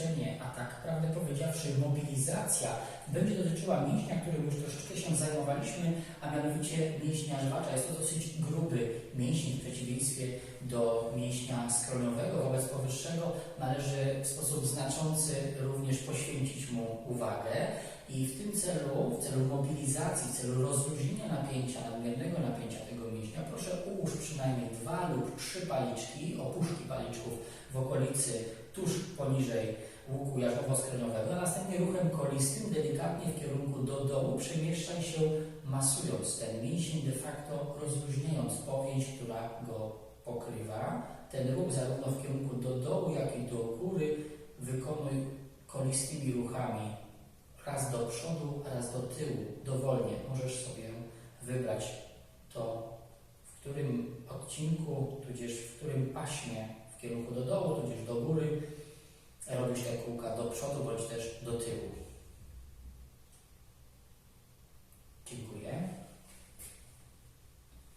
ćwiczenie, a tak prawdę powiedziawszy mobilizacja będzie dotyczyła mięśnia, którym już troszeczkę się zajmowaliśmy, a mianowicie mięśnia żwacza. Jest to dosyć gruby mięsień w przeciwieństwie do mięśnia skroniowego. Wobec powyższego należy w sposób znaczący również poświęcić mu uwagę i w tym celu, w celu mobilizacji, w celu rozluźnienia napięcia, nadmiernego napięcia tego mięśnia, proszę ułóż przynajmniej dwa lub trzy paliczki, paliczków w okolicy tuż poniżej łuku jarzowo-skroniowego, a następnie ruchem kolistym delikatnie w kierunku do dołu przemieszczaj się masując ten mięsień, de facto rozluźniając powięź, która go pokrywa. Ten ruch zarówno w kierunku do dołu, jak i do góry wykonuj kolistymi ruchami raz do przodu, raz do tyłu, dowolnie. Możesz sobie wybrać to, w którym odcinku, tudzież w którym paśmie w kierunku do dołu, tudzież do góry robisz te kółka do przodu bądź też do.